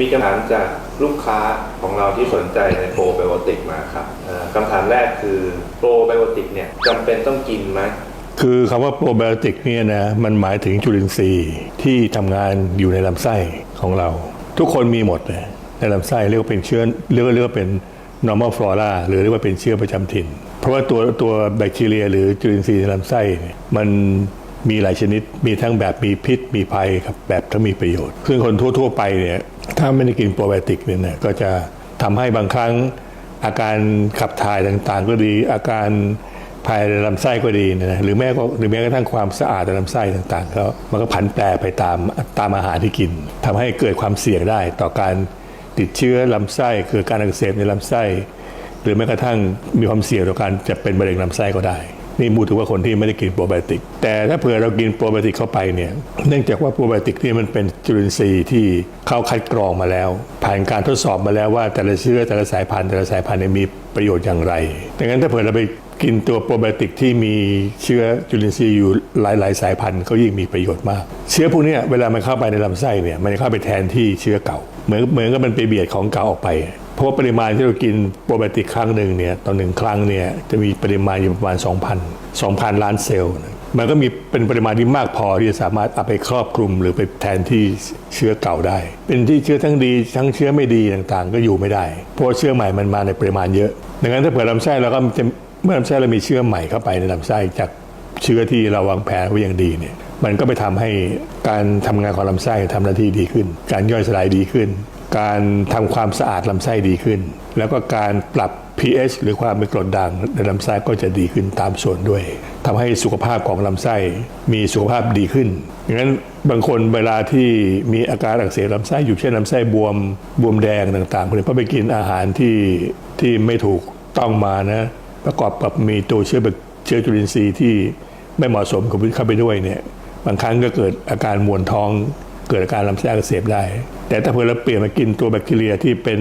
มีคำถามจากลูกค้าของเราที่สนใจในโปรไบโอติกมาครับคำถามแรกคือโปรไบโอติกเนี่ยจำเป็นต้องกินไหมคือคำว่าโปรไบโอติกเนี่ยนะมันหมายถึงจุลินทรีย์ที่ทำงานอยู่ในลำไส้ของเรา ทุกคนมีหมดเลยในลำไส้เรียกว่าเป็นเชื้อเรียกว่าเรียกว่าเป็น normal flora หรือเรียกว่าเป็นเชื้อประจำถิ่น เพราะว่าตัวตัวแบคทีเรีย หรือจุลินทรีย์ในลำไส้มันมีหลายชนิด มีทั้งแบบมีพิษ มีภัยกับแบบทั้งมีประโยชน์ ซึ่งคนทั่ว ๆ ไปเนี่ย ถ้าไม่ได้กินโปรไบโอติกเนี่ยก็จะทำให้บางครั้งอาการขับถ่ายต่างๆ ก็ดีอาการภายในลำไส้ก็ดีนะหรือแม้ก็หรือแม้กระทั่งความสะอาดในลำไส้ต่างๆก็มันก็ผันแปรไปตามตามอาหารที่กินทำให้เกิดความเสี่ยงได้ต่อการติดเชื้อลำไส้เกิดการอักเสบในลำไส้ หรือแม้กระทั่งมีความเสี่ยงต่อการจะเป็นมะเร็งลำไส้ก็ได้ นี่พูดถึงว่าคนที่ไม่ได้กินโปรไบโอติก แต่ถ้าเผื่อเรากินโปรไบโอติกเข้าไปเนี่ยเนื่องจากว่าโปรไบโอติกนี่มันเป็นจุลินทรีย์ที่เขาคัดกรองมาแล้ว ผ่านการทดสอบมาแล้วว่าแต่ละเชื้อแต่ละสายพันธุ์แต่ละสายพันธุ์มีประโยชน์อย่างไรดังนั้นถ้าเผื่อเราไปกินตัวโปรไบโอติกที่มีเชื้อจุลินทรีย์อยู่หลาย ๆ สายพันธุ์ก็ยิ่งมีประโยชน์มาก เชื้อพวกนี้เวลามันเข้าไปในลำไส้เนี่ยมันจะเข้าไปแทนที่เชื้อเก่า เหมือนเหมือนกับมันไปเบียดของเก่าออกไป ราะปริมาณที่เรากินโปรไบโอติกครั้งหนึ่งเนี่ยต่อหนึ่งครั้งเนี่ยจะมีปริมาณอยู่ประมาณ 2,000 2,000 ล้านเซลล์มันก็มีเป็นปริมาณที่มากพอที่จะสามารถเอาไปครอบคลุมหรือไปแทนที่เชื้อเก่าได้ เป็นที่เชื้อทั้งดีทั้งเชื้อไม่ดีต่างๆ ก็อยู่ไม่ได้เพราะเชื้อใหม่มันมาในปริมาณเยอะดังนั้นถ้าเผื่อลำไส้เราก็จะเมื่อลำไส้เรามีเชื้อใหม่เข้าไปในลำไส้จากเชื้อที่เราวางแผนไว้อย่างดีเนี่ยมันก็ไปทำให้การทำงานของลำไส้ทำหน้าที่ดีขึ้น การย่อยสลายดีขึ้น การทำความสะอาดลำไส้ดีขึ้น แล้วก็การปรับ pH หรือความเป็นกรดด่างในลำไส้ก็จะดีขึ้นตามส่วนด้วยทำให้สุขภาพของลำไส้มีสุขภาพดีขึ้นอย่างนั้นบางคนเวลาที่มีอาการอักเสบลำไส้อยู่เช่นลำไส้บวมบวมแดงต่างๆเพราะไปกินอาหารที่ที่ไม่ถูกต้องมานะประกอบกับมีตัวเชื้อแบคเชื้อจุลินทรีย์ที่ไม่เหมาะสมกับเข้าไปด้วยเนี่ยบางครั้งก็เกิดอาการมวนท้อง เกิดอาการลำไส้อักเสบได้ แต่ถ้าเผื่อเราเปลี่ยนมากินตัวแบคทีเรียที่เป็น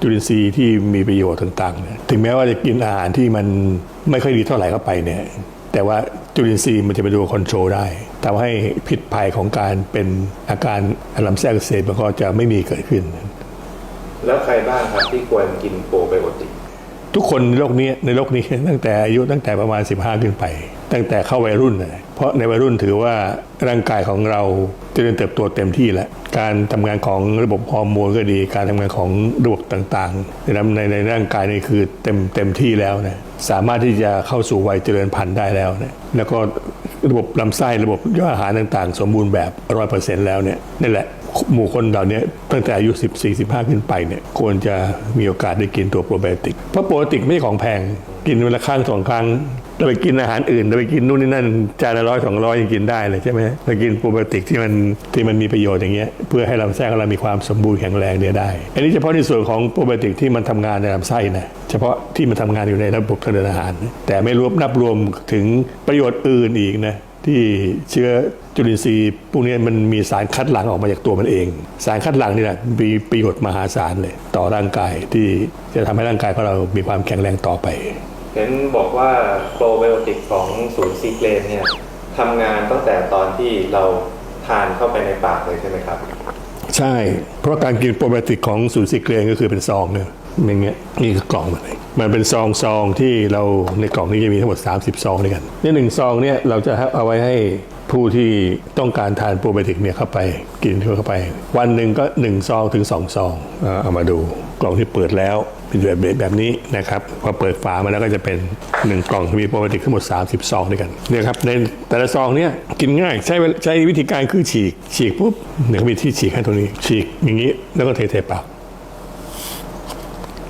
จุลินทรีย์ที่มีประโยชน์ต่างๆเนี่ยถึงแม้ว่าจะกินอาหารที่มันไม่ค่อยดีเท่าไหร่เข้าไปเนี่ยแต่ว่าจุลินทรีย์มันจะไปดูคอนโทรลได้ทำให้พิษภัยของการเป็นอาการลำไส้อักเสบมันก็จะไม่มีเกิดขึ้น แล้วใครบ้างครับที่ควรกินโปรไบโอติก ทุกคนในโลกนี้ในโลกนี้ตั้งแต่อายุตั้งแต่ประมาณ 15 ขึ้นไป ตั้งแต่เข้าวัยรุ่นเลยเพราะในวัยรุ่นถือว่าร่างกายของเราเจริญเติบโตเต็มที่แล้ว การทำงานของระบบฮอร์โมนก็ดี การทำงานของระบบต่างๆในในในร่างกายนี่คือเต็มเต็มที่แล้วนะสามารถที่จะเข้าสู่วัยเจริญพันธุ์ได้แล้วนะแล้วก็ ระบบลำไส้ระบบย่อยอาหารต่างๆ สมบูรณ์แบบร้อยเปอร์เซ็นต์แล้วเนี่ยนี่แหละหมู่คนเหล่านี้ตั้งแต่อายุ 14 15 ขึ้นไปเนี่ยควรจะมีโอกาสได้กินตัวโปรไบโอติก เพราะโปรไบโอติกไม่ใช่ของแพงกินวันละครั้งสองครั้ง เราไปกินอาหารอื่นเราไปกินนู่นนี่นั่นจานละร้อยสองร้อยยังกินได้เลยใช่ไหมเรากินโปรไบโอติกที่มันที่มันมีประโยชน์อย่างเงี้ยเพื่อให้ลำไส้ของเรามีความสมบูรณ์แข็งแรงเนี่ยได้ อันนี้เฉพาะในส่วนของโปรไบโอติกที่มันทำงานในลำไส้นะเฉพาะที่มันทำงานอยู่ในระบบทางเดินอาหาร แต่ไม่รวมนับรวมถึงประโยชน์อื่นอีกนะที่เชื้อจุลินทรีย์พวกนี้มันมีสารคัดหลั่งออกมาจากตัวมันเอง สารคัดหลั่งนี่แหละมีประโยชน์มหาศาลเลย ต่อร่างกายที่จะทำให้ร่างกายของเรามีความแข็งแรงต่อไป เห็นบอกว่าโปรไบโอติกของศูนย์ซีเกรนเนี่ยทำงานตั้งแต่ตอนที่เราทานเข้าไปในปากเลยใช่ไหมครับ ใช่ เพราะการกินโปรไบโอติกของสูตรซิเกรนก็คือเป็นซองเนี่ยอย่างเงี้ยนี่คือกล่องมันเลยมันเป็นซองซองที่เราในกล่องนี้จะมีทั้งหมด 30 ซองด้วยกันนี่หนึ่งซองเนี่ยเราจะเอาไว้ให้ผู้ที่ต้องการทานโปรไบโอติกเนี่ยเข้าไปกินเข้าไป วันหนึ่งก็1ซองถึง2ซองเอาเอามาดู กล่องที่เปิดแล้วเป็นแบบแบบนี้นะครับพอเปิดฝามาแล้วก็จะเป็น 1 กล่องมีโปรไบโอติกทั้งหมด 30 ซองด้วยกันเนี่ยครับในแต่ละซองเนี่ยกินง่ายใช้เวลาใช้วิธีการคือฉีก ฉีกปุ๊บเนี่ยเขามีที่ฉีกให้ตรงนี้ ฉีกอย่างนี้แล้วก็เทเทปาก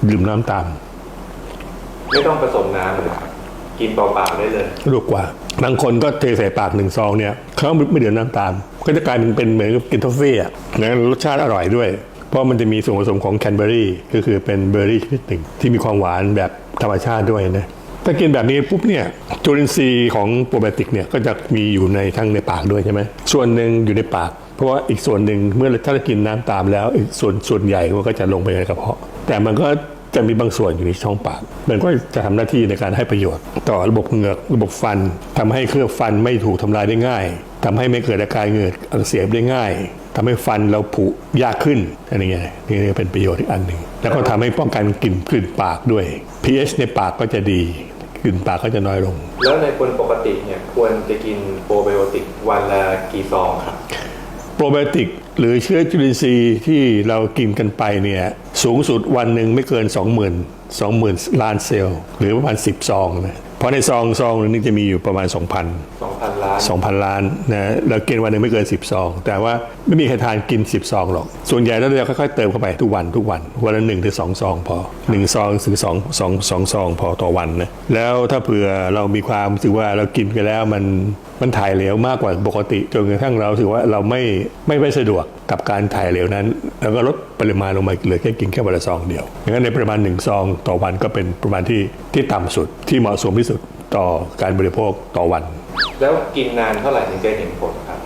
ดื่มน้ำตาม ไม่ต้องผสมน้ำเลยครับกินเปล่าๆได้เลยลูกกว่า บางคนก็เทใส่ปากหนึ่งซองเนี่ยเขาไม่เดือดน้ำตาม ก็จะกลายเป็นเป็นเหมือนกับกินทอฟฟี่อะแล้วรสชาติอร่อยด้วย เพราะมันจะมีส่วนผสมของแคนเบอรี่ก็คือเป็นเบอร์รี่ชนิดหนึ่งที่มีความหวานแบบธรรมชาติด้วยนะถ้ากินแบบนี้ปุ๊บเนี่ยจุลินทรีย์ของโปรไบโอติกเนี่ยก็จะมีอยู่ในทั้งในปากด้วยใช่ไหมส่วนหนึ่งอยู่ในปาก เพราะว่าอีกส่วนหนึ่งเมื่อถ้าเรากินน้ำตามแล้วอีกส่วนส่วนใหญ่มันก็จะลงไปในกระเพาะ แต่มันก็จะมีบางส่วนอยู่ในช่องปาก มันก็จะทำหน้าที่ในการให้ประโยชน์ ต่อระบบเหงือกระบบฟันทำให้เครื่องฟันไม่ถูกทำลายได้ง่ายทำให้ไม่เกิดอาการเหงือกอักเสบได้ง่าย ทำให้ฟันเราผุยากขึ้นอันนี้ไงนี่เป็นประโยชน์อีกอันหนึ่งแล้วก็ทำให้ป้องกันกลิ่นกลิ่นปากด้วย pH ในปากก็จะดีกลิ่นปากก็จะน้อยลง แล้วในคนปกติเนี่ยควรจะกินโปรไบโอติกวันละกี่ซองครับโปรไบโอติกหรือเชื้อจุลินทรีย์ที่เรากินกันไปเนี่ยสูงสุดวันหนึ่งไม่เกิน 20,000 20,000 ล้านเซลล์ หรือประมาณ 10 ซองนะ เพราะในซองซองหนึงจะมีอยู่ประมาณ 2,000 2,000 ล้าน 2,000 ล้านนะแล้วกินวันหนึ่งไม่เกิน 10 ซอง แต่ว่าไม่มีใครทานกิน 10 ซองหรอก ส่วนใหญ่แล้วเราจะค่อยๆเติมเข้าไปทุกวันทุกวัน วันละหนึ่งถึงสองซองพอหนึ่งซองถึงสองสองสองซองพอต่อวันนะแล้วถ้าเผื่อเรามีความรู้สึกว่าเรากินกันแล้วมัน มันถ่ายเหลวมากกว่าปกติจนกระทั่งเรารู้สึกว่าเราไม่ไม่ไม่สะดวกกับการถ่ายเหลวนั้น แล้วก็ลดปริมาณลงมาเหลือแค่กินแค่วันละซองเดียวอย่างนั้นในปริมาณหนึ่งซองต่อวันก็เป็นประมาณที่ที่ต่ำสุดที่เหมาะสมที่สุดต่อการบริโภคต่อวัน แล้วกินนานเท่าไหร่ถึงจะเห็นผลครับ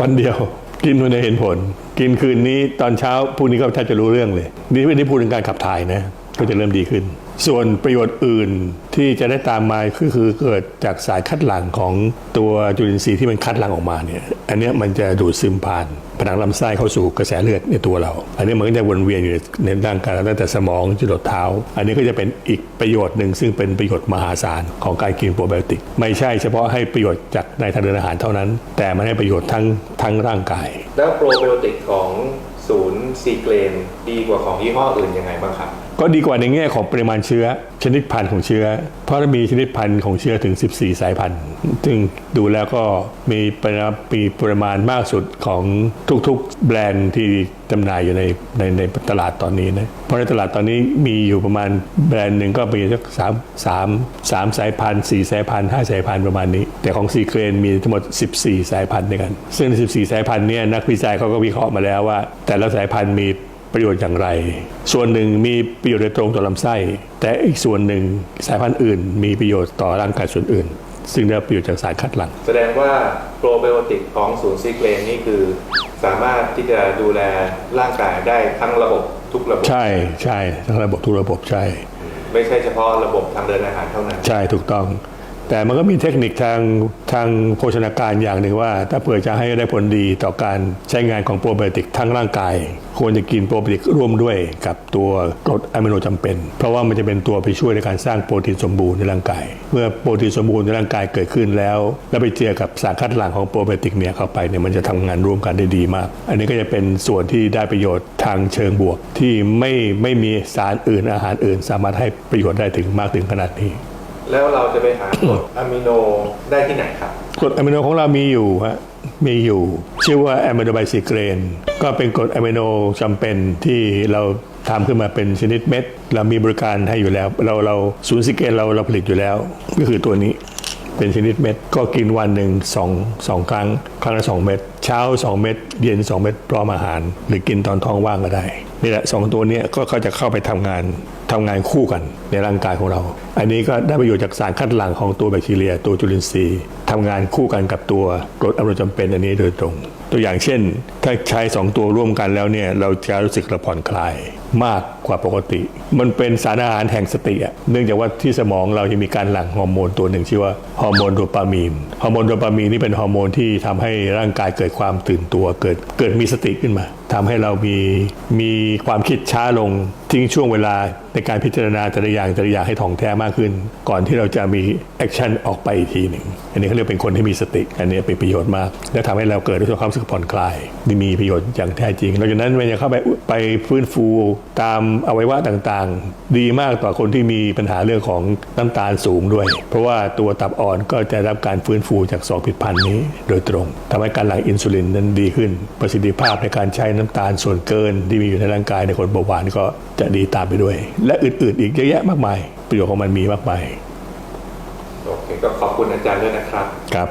วันเดียวกินวันเดียวเห็นผล กินคืนนี้ตอนเช้าพรุ่งนี้ก็แทบจะรู้เรื่องเลย นี่ไม่ได้พูดถึงการขับถ่ายนะ ก็จะเริ่มดีขึ้น ส่วนประโยชน์อื่นที่จะได้ตามมาคือคือเกิดจากสารคัดหลั่งของตัวจุลินทรีย์ที่มันคัดหลั่งออกมาเนี่ยอันเนี้ยมันจะดูดซึมผ่านผนังลำไส้เข้าสู่กระแสเลือดในตัวเรา อันนี้มันก็จะวนเวียนอยู่ในร่างกายเราตั้งแต่สมองจรดเท้า อันนี้ก็จะเป็นอีกประโยชน์หนึ่งซึ่งเป็นประโยชน์มหาศาลของการกินโปรไบโอติก ไม่ใช่เฉพาะให้ประโยชน์จากในทางเดินอาหารเท่านั้น แต่มันให้ประโยชน์ทั้งทั้งร่างกาย แล้วโปรไบโอติกของศูนย์ซีเกรนดีกว่าของยี่ห้ออื่นยังไงบ้างครับ ก็ดีกว่าในแง่ของปริมาณเชื้อชนิดพันธุ์ของเชื้อ เพราะมีชนิดพันธุ์ของเชื้อถึง 14 สายพันธุ์ ซึ่งดูแล้วก็มีปริมาณมีปริมาณมากสุดของทุกๆ แบรนด์ที่จำหน่ายอยู่ในในในตลาดตอนนี้นะ เพราะในตลาดตอนนี้มีอยู่ประมาณแบรนด์หนึ่งก็มีสักสามสามสามสายพันธุ์สี่สายพันธุ์ห้าสายพันธุ์ประมาณนี้ แต่ของซีเกรนมีทั้งหมด 14 สายพันธุ์ด้วยกัน ซึ่ง 14 สายพันธุ์เนี่ยนักวิจัยเขาก็วิเคราะห์มาแล้วว่า แต่ละสายพันธุ์มี ประโยชน์อย่างไร ส่วนหนึ่งมีประโยชน์โดยตรงต่อลำไส้ แต่อีกส่วนหนึ่งสายพันธุ์อื่น มีประโยชน์ต่อร่างกายส่วนอื่น ซึ่งได้ประโยชน์จากสารคัดหลั่งแสดงว่าโปรไบโอติกของศูนย์ซีเกรนนี่คือ สามารถที่จะดูแลร่างกายได้ทั้งระบบทุกระบบ ใช่ใช่ทั้งระบบทุกระบบใช่ ไม่ใช่เฉพาะระบบทางเดินอาหารเท่านั้น ใช่ถูกต้อง แต่มันก็มีเทคนิคทางทางโภชนาการอย่างหนึ่งว่า ถ้าเผื่อจะให้ได้ผลดีต่อการใช้งานของโปรไบโอติกทั้งร่างกาย ควรจะกินโปรไบโอติกร่วมด้วยกับตัวกรดอะมิโนจำเป็น เพราะว่ามันจะเป็นตัวไปช่วยในการสร้างโปรตีนสมบูรณ์ในร่างกาย เมื่อโปรตีนสมบูรณ์ในร่างกายเกิดขึ้นแล้ว แล้วไปเจอกับสารคัดหลั่งของโปรไบโอติกเนี่ยเข้าไปเนี่ยมันจะทำงานร่วมกันได้ดีมาก อันนี้ก็จะเป็นส่วนที่ได้ประโยชน์ทางเชิงบวก ที่ไม่ไม่มีสารอื่นอาหารอื่น สามารถให้ประโยชน์ได้ถึงมากถึงขนาดนี้ แล้วเราจะไปหากรดอะมิโนได้ที่ไหนครับกรดอะมิโนของเรามีอยู่ฮะมีอยู่ ชื่อว่าอะมิโนไบซิเกรนก็เป็นกรดอะมิโนจำเป็นที่เราทำขึ้นมาเป็นชนิดเม็ด เรามีบริการให้อยู่แล้ว เราเราศูนย์ซิเกรนเราเราผลิตอยู่แล้ว ก็คือตัวนี้ เป็นชนิดเม็ด ก็กินวันหนึ่งสองสองครั้ง ครั้งละสองเม็ด เช้า 2 เม็ด เย็น 2 เม็ดพร้อมอาหาร หรือกินตอนท้องว่างก็ได้ นี่แหละสองตัวนี้ก็เขาจะเข้าไปทำงานทำงานคู่กันในร่างกายของเรา อันนี้ก็ได้ประโยชน์จากสารคัดหลั่งของตัวแบคทีเรีย ตัวจุลินทรีย์ทำงานคู่กันกับตัวกรดอะมิโนจำเป็นอันนี้โดยตรง ตัวอย่างเช่น ถ้าใช้ 2 ตัวร่วมกันแล้วเนี่ยเราจะรู้สึกเราผ่อนคลาย มากกว่าปกติ มันเป็นสารอาหารแห่งสติอะเนื่องจากว่าที่สมองเรายังมีการหลั่งฮอร์โมนตัวหนึ่งชื่อว่าฮอร์โมนโดปามีน ฮอร์โมนโดปามีนนี่เป็นฮอร์โมนที่ทำให้ร่างกายเกิดความตื่นตัวเกิดเกิดมีสติขึ้นมา ทำให้เรามีมีความคิดช้าลงทิ้งช่วงเวลาในการพิจารณาแต่ละอย่างแต่ละอย่างให้ถ่องแท้มากขึ้น ก่อนที่เราจะมีแอคชั่นออกไปอีกทีหนึ่งอันนี้เขาเรียกเป็นคนที่มีสติ อันนี้เป็นประโยชน์มาก และทำให้เราเกิดความรู้สึกผ่อนคลายนี่มีประโยชน์อย่างแท้จริงหลังจากนั้นมันจะเข้าไปไปฟื้นฟูตามอวัยวะต่างๆ ดีมากต่อคนที่มีปัญหาเรื่องของน้ำตาลสูงด้วย เพราะว่าตัวตับอ่อนก็จะรับการฟื้นฟูจากสองผลิตภัณฑ์นี้ โดยตรงทำให้การหลั่งอินซูลินนั้นดีขึ้น ประสิทธิภาพในการใช้น้ำตาลส่วนเกินที่มีอยู่ในร่างกายในคนเบาหวานก็จะดีตามไปด้วย และอื่นๆ อีกเยอะแยะมากมาย ประโยชน์ของมันมีมากมายโอเคก็ขอบคุณอาจารย์ด้วยนะครับครับ